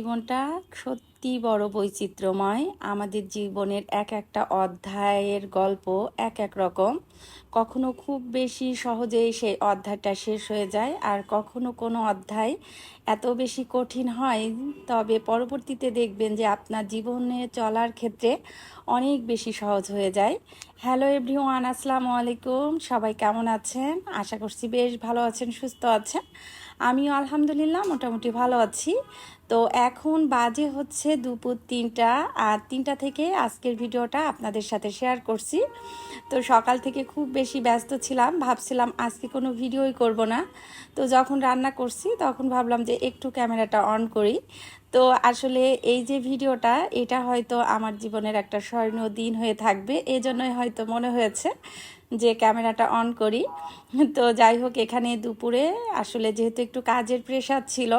জীবনটা সত্যি বড় বৈচিত্র্যময়। আমাদের জীবনের এক একটা অধ্যায়ের গল্প এক এক রকম। কখনো খুব বেশি সহজেই সেই অধ্যায়টা শেষ হয়ে যায় আর কখনো কোনো অধ্যায় এত বেশি কঠিন হয়। তবে পরবর্তীতে দেখবেন যে আপনার জীবনে চলার ক্ষেত্রে অনেক বেশি সহজ হয়ে যায়। হ্যালো এভরিওয়ান আসসালামু আলাইকুম। সবাই কেমন আছেন? আশা করছি বেশ ভালো আছেন, সুস্থ আছেন। আমিও আলহামদুলিল্লাহ মোটামুটি ভালো আছি। তো এখন বাজে হচ্ছে দুপুর তিনটা, আর তিনটা থেকে আজকের ভিডিওটা আপনাদের সাথে শেয়ার করছি। তো সকাল থেকে খুব বেশি ব্যস্ত ছিলাম, ভাবছিলাম আজকে কোনো ভিডিওই করব না। তো যখন রান্না করছি, তখন ভাবলাম যে একটু ক্যামেরাটা অন করি। তো আসলে এই যে ভিডিওটা, এটা হয়তো আমার জীবনের একটা স্মরণীয় দিন হয়ে থাকবে, এজন্যই হয়তো মনে হয়েছে। যে ক্যামেরাটা অন করি। তো যাই হোক, এখানে দুপুরে আসলে যেহেতু একটু কাজের প্রেশার ছিল,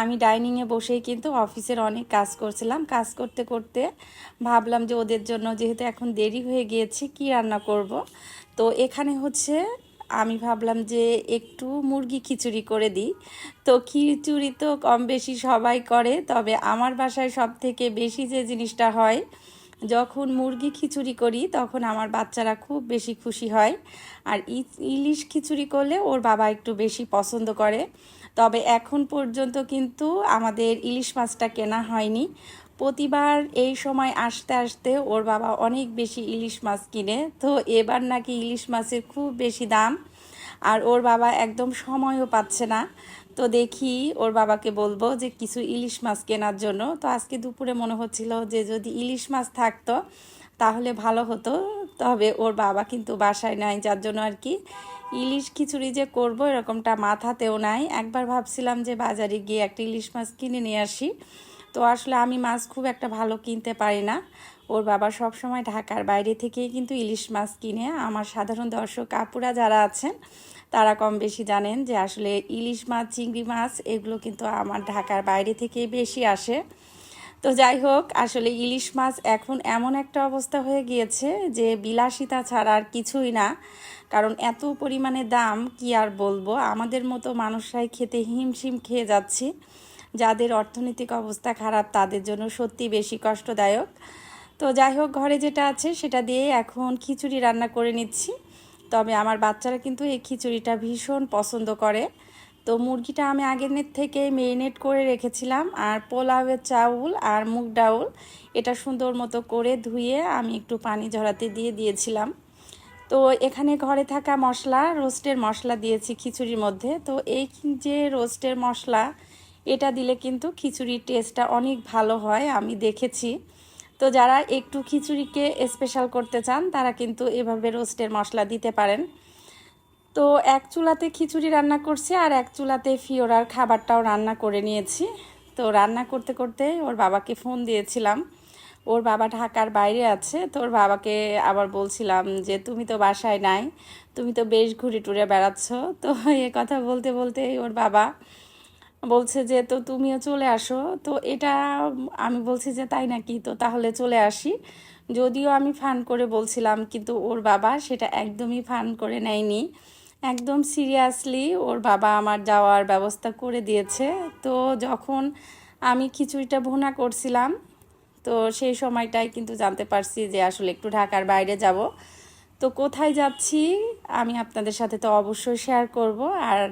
আমি ডাইনিংয়ে বসেই কিন্তু অফিসের অনেক কাজ করছিলাম। কাজ করতে করতে ভাবলাম যে ওদের জন্য যেহেতু এখন দেরি হয়ে গিয়েছে, কি রান্না করব? তো এখানে হচ্ছে আমি ভাবলাম যে একটু মুরগি খিচুড়ি করে দিই। তো খিচুড়ি তো কম বেশি সবাই করে, তবে আমার বাসায় সব থেকে বেশি যে জিনিসটা হয় যখন মুরগি খিচুড়ি করি, তখন আমার বাচ্চারা খুব বেশি খুশি হয়। আর ইলিশ খিচুড়ি করলে ওর বাবা একটু বেশি পছন্দ করে। তবে এখন পর্যন্ত কিন্তু আমাদের ইলিশ মাছটা কেনা হয়নি। প্রতিবার এই সময় আসতে আসতে ওর বাবা অনেক বেশি ইলিশ মাছ কিনে। তো এবার নাকি ইলিশ মাছের খুব বেশি দাম। আর ওর বাবা একদম সময়ও পাচ্ছে না। তো দেখি ওর বাবাকে বলব যে কিছু ইলিশ মাছ কেনার জন্য। তো আজকে দুপুরে মনে হচ্ছিল যে যদি ইলিশ মাছ থাকতো, তাহলে ভালো হতো। তবে ওর বাবা কিন্তু বাসায় নাই, যার জন্য আর কি ইলিশ খিচুড়ি যে করব এরকমটা মাথাতেও নাই। একবার ভাবছিলাম যে বাজারে গিয়ে একটা ইলিশ মাছ কিনে নিয়ে আসি। তো আসলে আমি মাছ খুব একটা ভালো কিনতে পারি না। ওর বাবা সব সময় ঢাকার বাইরে থেকেই কিন্তু ইলিশ মাছ কিনে। আমার সাধারণ দর্শক আপুরা যারা আছেন তারা কম বেশি জানেন যে আসলে ইলিশ মাছ, চিংড়ি মাছ এগুলো কিন্তু আমার ঢাকার বাইরে থেকে বেশি আসে। তো যাই হোক, আসলে ইলিশ মাছ এখন এমন একটা অবস্থা হয়ে গিয়েছে যে বিলাসিতা ছাড়া আর কিছুই না। কারণ এত পরিমাণে দাম, কি আর বলব? আমাদের মতো মানুষরাই খেতে হিমশিম খেয়ে যাচ্ছি। যাদের অর্থনৈতিক অবস্থা খারাপ, তাদের জন্য সত্যি বেশি কষ্টদায়ক। তো যাই হোক, ঘরে যেটা আছে সেটা দিয়ে এখন খিচুড়ি রান্না করে নিচ্ছি। তবে আমার বাচ্চারা কিন্তু এই খিচুড়িটা ভীষণ পছন্দ করে। তো মুরগিটা আমি আগের থেকে মেরিনেট করে রেখেছিলাম আর পোলাওয়ের চাউল আর মুগ ডাউল এটা সুন্দর মতো করে ধুয়ে আমি একটু পানি ঝরাতে দিয়ে দিয়েছিলাম। তো এখানে ঘরে থাকা মশলা, রোস্টের মশলা দিয়েছি খিচুড়ির মধ্যে। তো এই যে রোস্টের মশলা, এটা দিলে কিন্তু খিচুড়ির টেস্টটা অনেক ভালো হয়, আমি দেখেছি। তো যারা একটু খিচুড়িকে স্পেশাল করতে চান, তারা কিন্তু এভাবে রোস্টের মশলা দিতে পারেন। তো এক চুলাতে খিচুড়ি রান্না করছি আর এক চুলাতে ফিওরার খাবারটাও রান্না করে নিয়েছি। তো রান্না করতে করতে ওর বাবাকে ফোন দিয়েছিলাম। ওর বাবা ঢাকার বাইরে আছে, তো ওর বাবাকে আবার বলছিলাম যে, তুমি তো বাসায় নাই, তুমি তো বেশ ঘুরে টুরে বেড়াচ্ছ। তো এ কথা বলতে বলতে ওর বাবা বলছে যে, তো তুমিও চলে আসো। তো এটা আমি বলছি যে, তাই নাকি? তো তাহলে চলে আসি। যদিও আমি ফান করে বলছিলাম, কিন্তু ওর বাবা সেটা একদমই ফান করে নেয়নি। একদম সিরিয়াসলি ওর বাবা আমার যাওয়ার ব্যবস্থা করে দিয়েছে। তো যখন আমি খিচুড়িটা ভুনা করছিলাম, তো সেই সময়টাই কিন্তু জানতে পারছি যে, আসলে একটু ঢাকার বাইরে যাব। তো কোথায় যাচ্ছি, আমি আপনাদের সাথে তো অবশ্যই শেয়ার করব। আর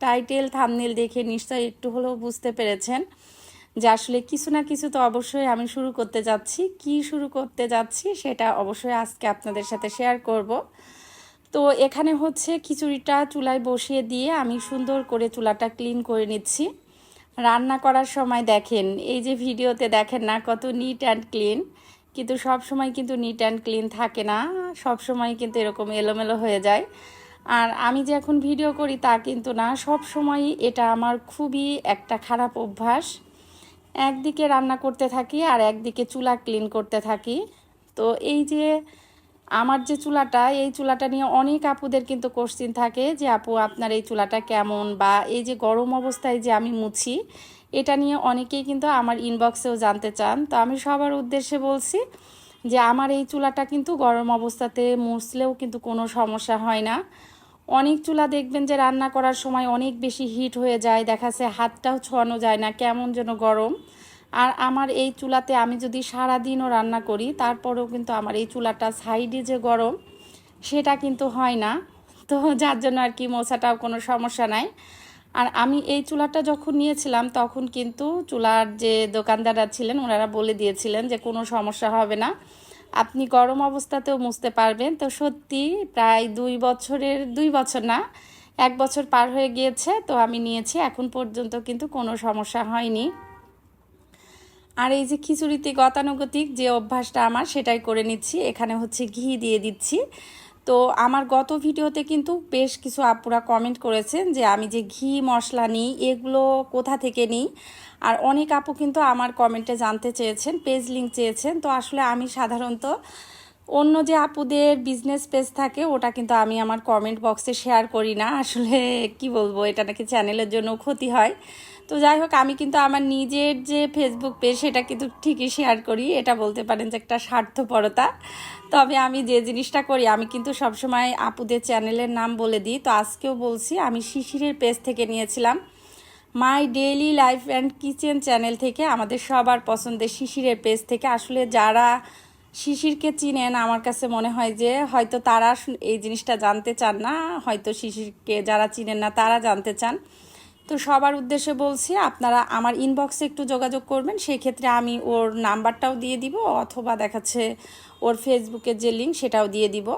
টাইটেল থামনেল দেখে নিশ্চয়ই একটু হলেও বুঝতে পেরেছেন যে আসলে কিছু না কিছু তো অবশ্যই আমি শুরু করতে যাচ্ছি। কি শুরু করতে যাচ্ছি সেটা অবশ্যই আজকে আপনাদের সাথে শেয়ার করব। তো এখানে হচ্ছে খিচুড়িটা চুলায় বসিয়ে দিয়ে আমি সুন্দর করে চুলাটা ক্লিন করে নিচ্ছি। রান্না করার সময় দেখেন, এই যে ভিডিওতে দেখেন না কত নিট অ্যান্ড ক্লিন কিন্তু সব সময় কিন্তু নিট অ্যান্ড ক্লিন থাকে না সব সময় কিন্তু এরকম এলোমেলো হয়ে যায়। আর আমি যে এখন ভিডিও করি তা কিন্তু না। সব সময় এটা আমার খুবই একটা খারাপ অভ্যাস। একদিকে রান্না করতে থাকি আর একদিকে চুলা ক্লিন করতে থাকি। তো এই যে আমার যে চুলাটা, এই চুলাটা নিয়ে অনেক আপুদের কিন্তু কোশ্চিন থাকে যে, আপু, আপনার এই চুলাটা কেমন? বা এই যে গরম অবস্থায় যে আমি মুছি, এটা নিয়ে অনেকেই কিন্তু আমার ইনবক্সেও জানতে চান। তো আমি সবার উদ্দেশ্যে বলছি যে, আমার এই চুলাটা কিন্তু গরম অবস্থাতে মুছলেও কিন্তু কোনো সমস্যা হয় না। অনেক চুলা দেখবেন যে রান্না করার সময় অনেক বেশি হিট হয়ে যায়, দেখাচ্ছে হাতটাও ছোঁয়ানো যায় না, কেমন যেন গরম। আর আমার এই চুলাতে আমি যদি সারা দিনও রান্না করি, তারপরেও কিন্তু আমার এই চুলাটা সাইডে যে গরম, সেটা কিন্তু হয় না। তো যার জন্য আর কি মোছাটাও কোনো সমস্যা নাই। আর আমি এই চুলাটা যখন নিয়েছিলাম, তখন কিন্তু চুলার যে দোকানদাররা ছিলেন, ওনারা বলে দিয়েছিলেন যে কোনো সমস্যা হবে না। আপনি গরম অবস্থাতেও মুছতে পারবেন। তো সত্যি প্রায় দুই বছরের, দুই বছর না, এক বছর পার হয়ে গিয়েছে। তো আমি নিয়েছি, এখন পর্যন্ত কিন্তু কোনো সমস্যা হয়নি। আর এই যে খিচুড়িতে গতানুগতিক যে অভ্যাসটা আমার, সেটাই করে নিচ্ছি। এখানে হচ্ছে ঘি দিয়ে দিচ্ছি। তো আমার গত ভিডিওতে কিন্তু বেশ কিছু আপুরা কমেন্ট করেছেন যে আমি যে ঘি মশলা নিই, এগুলো কোথা থেকে নিই? আর অনেক আপু কিন্তু আমার কমেন্টে জানতে চেয়েছেন পেজ লিঙ্ক চেয়েছেন। তো আসলে আমি সাধারণত অন্য যে আপুদের বিজনেস পেজ থাকে, ওটা কিন্তু আমি আমার কমেন্ট বক্সে শেয়ার করি না। আসলে কি বলব, এটা নাকি চ্যানেলের জন্য ক্ষতি হয়। তো যাই হোক, আমি কিন্তু আমার নিজের যে ফেসবুক পেজ সেটা কিন্তু ঠিকই শেয়ার করি। এটা বলতে পারেন যে একটা স্বার্থপরতা। তবে আমি যে জিনিসটা করি, আমি কিন্তু সবসময় আপুদের চ্যানেলের নাম বলে দিই। তো আজকেও বলছি, আমি শিশিরের পেজ থেকে নিয়েছিলাম। My daily life and kitchen channel থেকে আমাদের সবার পছন্দের শিশিরের পেজ থেকে আসলে যারা শিশিরকে চিনেন, আমার কাছে মনে হয় যে হয়তো তারা এই জিনিসটা জানতে চান না, হয়তো শিশিরকে যারা চিনেন না তারা জানতে চান। তো সবার উদ্দেশ্যে বলছি, আপনারা আমার ইনবক্সে একটু যোগাযোগ করবেন সেই ক্ষেত্রে আমি ওর নাম্বারটাও দিয়ে দিব, অথবা দেখাচ্ছে ওর ফেসবুকের যে লিঙ্ক সেটাও দিয়ে দিব।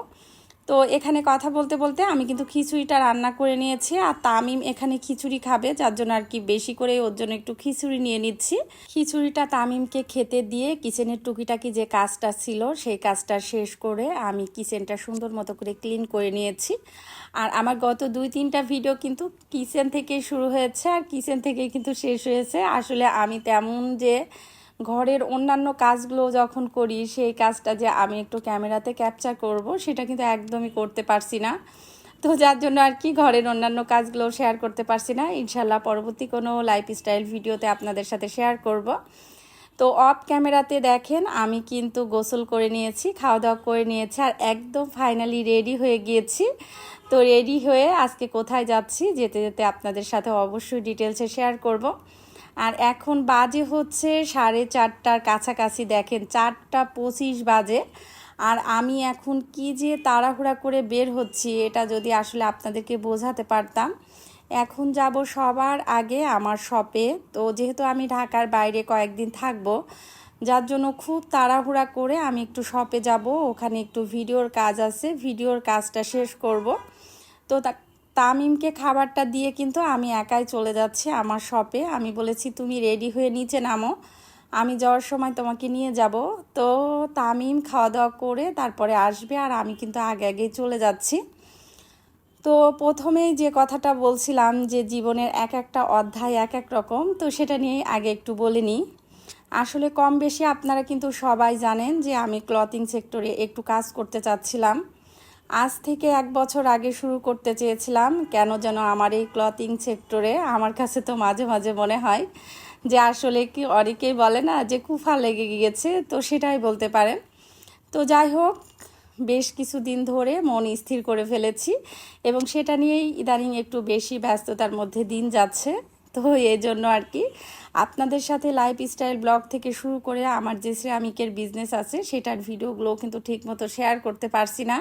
তো এখানে কথা বলতে বলতে আমি কিন্তু খিচুড়িটা রান্না করে নিয়েছি আর তামিম এখানে খিচুড়ি খাবে, যার জন্য আর কি বেশি করে ওর জন্য একটু খিচুড়ি নিয়ে নিচ্ছি। খিচুড়িটা তামিমকে খেতে দিয়ে কিচেনের টুকিটাকি যে কাজটা ছিল, সেই কাজটা শেষ করে আমি কিচেনটা সুন্দর মতো করে ক্লিন করে নিয়েছি। আর আমার গত দুই তিনটা ভিডিও কিন্তু কিচেন থেকেই শুরু হয়েছে আর কিচেন থেকেই কিন্তু শেষ হয়েছে। আসলে আমি তেমন যে ঘরের অন্যান্য কাজগুলো যখন করি, সেই কাজটা যে আমি একটু ক্যামেরাতে ক্যাপচার করব, সেটা কিন্তু একদমই করতে পারছি না। তো যার জন্য আর কি ঘরের অন্যান্য কাজগুলো শেয়ার করতে পারছি না। ইনশাল্লাহ পরবর্তী কোনো লাইফস্টাইল ভিডিওতে আপনাদের সাথে শেয়ার করব। তো অফ ক্যামেরাতে দেখেন, আমি কিন্তু গোসল করে নিয়েছি খাওয়া দাওয়া করে নিয়েছি, আর একদম ফাইনালি রেডি হয়ে গিয়েছি। তো রেডি হয়ে আজকে কোথায় যাচ্ছি, যেতে যেতে আপনাদের সাথে অবশ্যই ডিটেলসে শেয়ার করব। আর এখন বাজে হচ্ছে সাড়ে চারটার কাছাকাছি, দেখেন চারটা পঁচিশ বাজে। আর আমি এখন কি যে তাড়াহুড়া করে বের হচ্ছি, এটা যদি আসলে আপনাদেরকে বোঝাতে পারতাম। এখন যাব সবার আগে আমার শপে। তো যেহেতু আমি ঢাকার বাইরে কয়েকদিন থাকব, যার জন্য খুব তাড়াহুড়া করে আমি একটু শপে যাব। ওখানে একটু ভিডিওর কাজ আছে, ভিডিওর কাজটা শেষ করব। তো তামিমকে খাবারটা দিয়ে কিন্তু আমি একাই চলে যাচ্ছি আমার শপে। আমি বলেছি, তুমি রেডি হয়ে নিচে নামো। আমি যাওয়ার সময় তোমাকে নিয়ে যাব। তো তামিম খাওয়া দাওয়া করে তারপরে আসবে আর আমি কিন্তু আগে আগেই চলে যাচ্ছি। তো প্রথমেই যে কথাটা বলছিলাম যে জীবনের এক একটা অধ্যায়, এক এক রকম, তো সেটা নিয়ে আগে একটু বলে নিই। আসলে কম বেশি আপনারা কিন্তু সবাই জানেন যে আমি ক্লথিং সেক্টরে একটু কাজ করতে চাচ্ছিলাম। আজ থেকে এক বছর আগে শুরু করতে চেয়েছিলাম কেন যেন আমার এই ক্লথিং সেক্টরে আমার কাছে তো মাঝে মাঝে মনে হয় যে আসলে কি অনেকেই বলে না যে কুফা লেগে গিয়েছে, তো সেটাই বলতে পারেন। তো যাই হোক, বেশ কিছুদিন ধরে মন স্থির করে ফেলেছি এবং সেটা নিয়েই ইদানিং একটু বেশি ব্যস্ততার মধ্যে দিন যাচ্ছে। তো এই জন্য আর কি, আপনাদের সাথে লাইফ স্টাইল ব্লগ থেকে শুরু করে আমার যে শ্রামিকের বিজনেস আছে, সেটার ভিডিওগুলো কিন্তু ঠিকমতো শেয়ার করতে পারছি না।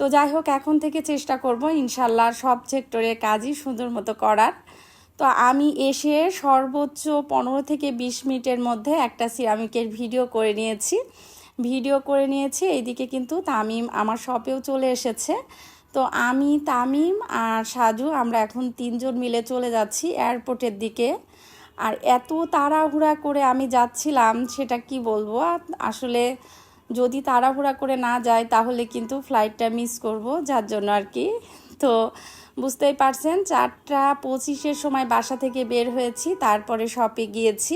তো যাই হোক, এখন থেকে চেষ্টা করব ইনশাল্লাহ সব সেক্টরে কাজই সুন্দর মতো করার। তো আমি এসে সর্বোচ্চ পনেরো থেকে বিশ মিনিটের মধ্যে একটা সিরামিকের ভিডিও করে নিয়েছি। ভিডিও করে নিয়েছি, এইদিকে কিন্তু তামিম আমার শপেও চলে এসেছে। তো আমি, তামিম আর সাজু আমরা এখন তিনজন মিলে চলে যাচ্ছি এয়ারপোর্টের দিকে। আর এত তাড়াহুড়া করে আমি যাচ্ছিলাম, সেটা কি বলব? আসলে যদি তাড়াহুড়া করে না যায়, তাহলে কিন্তু ফ্লাইটটা মিস করব, যার জন্য আর কি। তো বুঝতেই পারছেন, চারটা পঁচিশের সময় বাসা থেকে বের হয়েছি, তারপরে শপে গিয়েছি।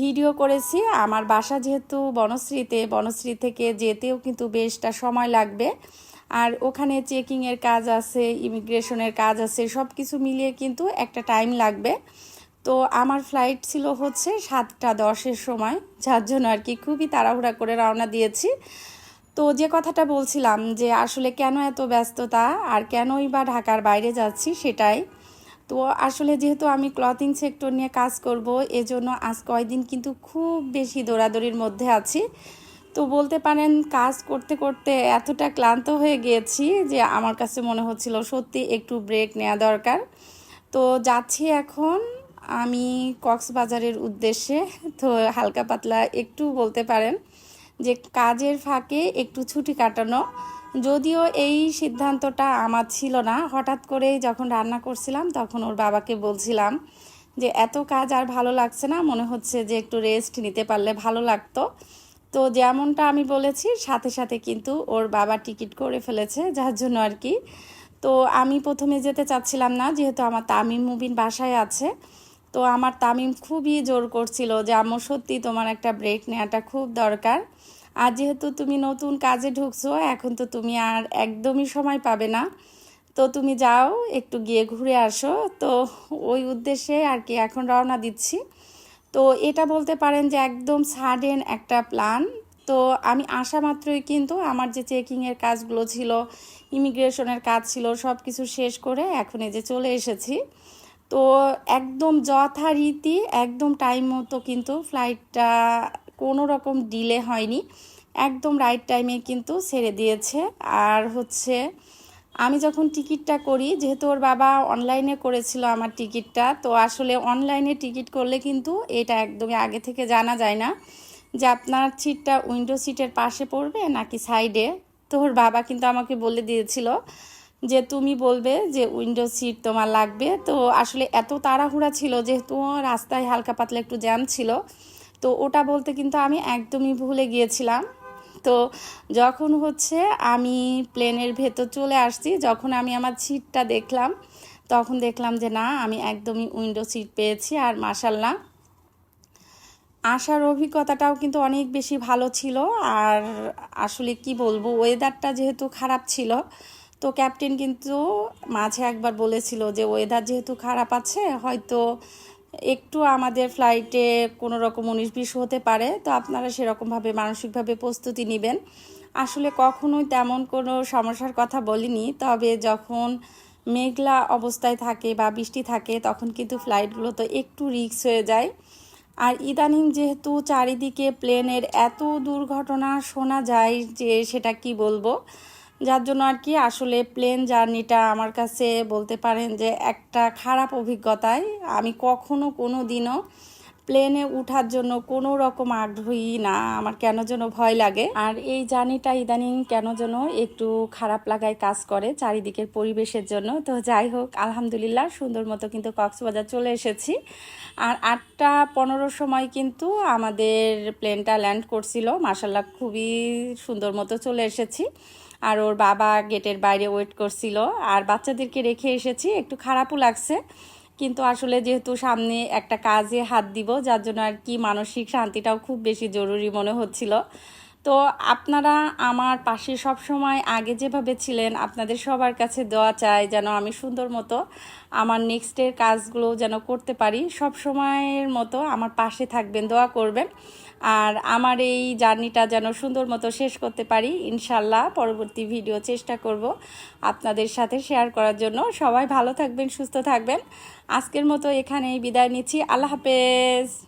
ভিডিও করেছি, আমার বাসা যেহেতু বনশ্রীতে, বনশ্রী থেকে যেতেও কিন্তু বেশটা সময় লাগবে। আর ওখানে চেকিংয়ের কাজ আছে ইমিগ্রেশনের কাজ আছে সব কিছু মিলিয়ে কিন্তু একটা টাইম লাগবে। তো আমার ফ্লাইট ছিল হচ্ছে সাতটা দশের সময়, যার জন্য আর কি খুবই তাড়াহুড়া করে রওনা দিয়েছি। তো যে কথাটা বলছিলাম যে আসলে কেন এত ব্যস্ততা আর কেনই বা ঢাকার বাইরে যাচ্ছি সেটাই। তো আসলে যেহেতু আমি ক্লথিং সেক্টর নিয়ে কাজ করব, এজন্য আজ কয়দিন কিন্তু খুব বেশি দৌড়াদৌড়ির মধ্যে আছি। তো বলতে পারেন কাজ করতে করতে এতটা ক্লান্ত হয়ে গিয়েছি যে আমার কাছে মনে হচ্ছিল সত্যি একটু ব্রেক নেওয়া দরকার। তো যাচ্ছি এখন আমি কক্সবাজারের উদ্দেশ্যে, তো হালকা পাতলা একটু বলতে পারেন যে কাজের ফাঁকে একটু ছুটি কাটানো। যদিও এই সিদ্ধান্তটা আমার ছিল না, হঠাৎ করেই যখন রান্না করছিলাম তখন ওর বাবাকে বলছিলাম যে, এত কাজ আর ভালো লাগছে না, মনে হচ্ছে যে একটু রেস্ট নিতে পারলে ভালো লাগতো। তো যেমনটা আমি বলেছি, সাথে সাথে কিন্তু ওর বাবা টিকিট করে ফেলেছে, যার জন্য আর কি। তো আমি প্রথমে যেতে চাচ্ছিলাম না, যেহেতু আমার তামিম মুবিন বাসায় আছে। তো আমার তামিম খুবই জোর করছিল যে আমার সত্যি তোমার একটা ব্রেক নেওয়াটা খুব দরকার। আর যেহেতু তুমি নতুন কাজে ঢুকছো, এখন তো তুমি আর একদমই সময় পাবে না। তো তুমি যাও, একটু গিয়ে ঘুরে আসো। তো ওই উদ্দেশ্যে আর কি এখন রওনা দিচ্ছি। তো এটা বলতে পারেন যে, একদম সাডেন একটা প্ল্যান তো আমি আসা মাত্রই কিন্তু আমার যে চেকিংয়ের কাজগুলো ছিল ইমিগ্রেশনের কাজ ছিল সব কিছু শেষ করে এখন এই যে চলে এসেছি। তো একদম যথারীতি, একদম টাইম মতো কিন্তু ফ্লাইটটা কোনো রকম ডিলে হয়নি। একদম রাইট টাইমে কিন্তু ছেড়ে দিয়েছে। আর হচ্ছে, আমি যখন টিকিটটা করি, যেহেতু ওর বাবা অনলাইনে করেছিল আমার টিকিটটা তো আসলে অনলাইনে টিকিট করলে কিন্তু এটা একদমই আগে থেকে জানা যায় না যে আপনার সিটটা উইন্ডো সিটের পাশে পড়বে নাকি সাইডে তো ওর বাবা কিন্তু আমাকে বলে দিয়েছিল যে তুমি বলবে যে উইন্ডো সিট তোমার লাগবে। তো আসলে এত তাড়াহুড়া ছিল যেহেতু রাস্তায় হালকা পাতলা একটু জ্যাম ছিল। তো ওটা বলতে কিন্তু আমি একদমই ভুলে গিয়েছিলাম। তো যখন হচ্ছে আমি প্লেনের ভেতর চলে আসছি, যখন আমি আমার সিটটা দেখলাম, তখন দেখলাম যে না, আমি একদমই উইন্ডো সিট পেয়েছি আর মাসাল্লাহ আসার অভিজ্ঞতাটাও কিন্তু অনেক বেশি ভালো ছিল। আর আসলে কি বলব ওয়েদারটা যেহেতু খারাপ ছিল তো ক্যাপ্টেন কিন্তু মাঝে একবার বলেছিল যে ওয়েদার যেহেতু খারাপ আছে, হয়তো একটু আমাদের ফ্লাইটে কোনো রকম উনিশ বিশ হতে পারে। তো আপনারা সেরকমভাবে মানসিকভাবে প্রস্তুতি নেবেন। আসলে কখনোই তেমন কোনো সমস্যার কথা বলিনি, তবে যখন মেঘলা অবস্থায় থাকে বা বৃষ্টি থাকে, তখন কিন্তু ফ্লাইটগুলো তো একটু রিক্স হয়ে যায়। আর ইদানিং যেহেতু চারিদিকে প্লেনের এত দুর্ঘটনা শোনা যায় যে সেটা কি বলব? যার জন্য আর কি আসলে প্লেন জার্নিটা আমার কাছে বলতে পারেন যে একটা খারাপ অভিজ্ঞতায় আমি কখনো কোনো দিনও প্লেনে উঠার জন্য কোনো রকম আগ্রহী না। আমার কেন যেন ভয় লাগে। আর এই জার্নিটা ইদানিং কেন যেন একটু খারাপ লাগায় কাজ করে চারিদিকের পরিবেশের জন্য। তো যাই হোক, আলহামদুলিল্লাহ সুন্দর মতো কিন্তু কক্সবাজার চলে এসেছি। আর আটটা পনেরোর সময় কিন্তু আমাদের প্লেনটা ল্যান্ড করছিল। মাসাল্লাহ খুবই সুন্দর মতো চলে এসেছি। আর ওর বাবা গেটের বাইরে ওয়েট করছিল। আর বাচ্চাদেরকে রেখে এসেছি, একটু খারাপও লাগছে। কিন্তু আসলে যেহেতু সামনে একটা কাজে হাত দিব, যার জন্য আর কি মানসিক শান্তিটাও খুব বেশি জরুরি মনে হচ্ছিল। তো আপনারা আমার পাশে সব সময় আগে যেভাবে ছিলেন, আপনাদের সবার কাছে দেওয়া চাই যেন আমি সুন্দর মতো আমার নেক্সটের কাজগুলো যেন করতে পারি। সব সময়ের মতো আমার পাশে থাকবেন, দোয়া করবেন। আর আমার এই জার্নিটা যেন সুন্দর মতো শেষ করতে পারি, ইনশাল্লাহ পরবর্তী ভিডিও চেষ্টা করব আপনাদের সাথে শেয়ার করার জন্য। সবাই ভালো থাকবেন, সুস্থ থাকবেন। আজকের মতো এখানেই বিদায় নিচ্ছি। আল্লাহ হাফেজ।